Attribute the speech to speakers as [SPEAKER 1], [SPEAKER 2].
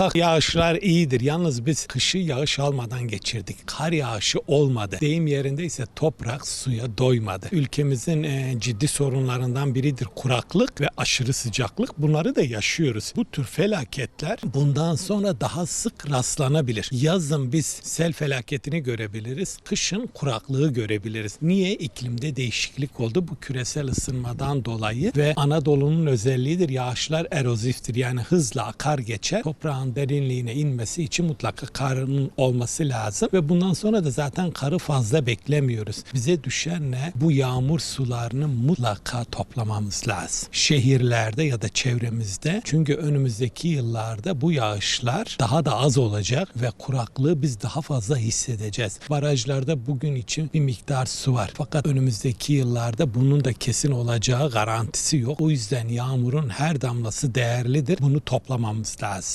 [SPEAKER 1] Muhakkak yağışlar iyidir. Yalnız biz kışı yağış almadan geçirdik. Kar yağışı olmadı. Deyim yerindeyse toprak suya doymadı. Ülkemizin e, ciddi sorunlarından biridir kuraklık ve aşırı sıcaklık. Bunları da yaşıyoruz. Bu tür felaketler bundan sonra daha sık rastlanabilir. Yazın biz sel felaketini görebiliriz. Kışın kuraklığı görebiliriz. Niye? İklimde değişiklik oldu. Bu küresel ısınmadan dolayı ve Anadolu'nun özelliğidir. Yağışlar eroziftir. Yani hızla akar geçer. Derinliğine inmesi için mutlaka karın olması lazım ve bundan sonra da zaten karı fazla beklemiyoruz. Bize düşen ne? Bu yağmur sularını mutlaka toplamamız lazım. Şehirlerde ya da çevremizde. Çünkü önümüzdeki yıllarda bu yağışlar daha da az olacak ve kuraklığı biz daha fazla hissedeceğiz. Barajlarda bugün için bir miktar su var. Fakat önümüzdeki yıllarda bunun da kesin olacağı garantisi yok. O yüzden yağmurun her damlası değerlidir. Bunu toplamamız lazım.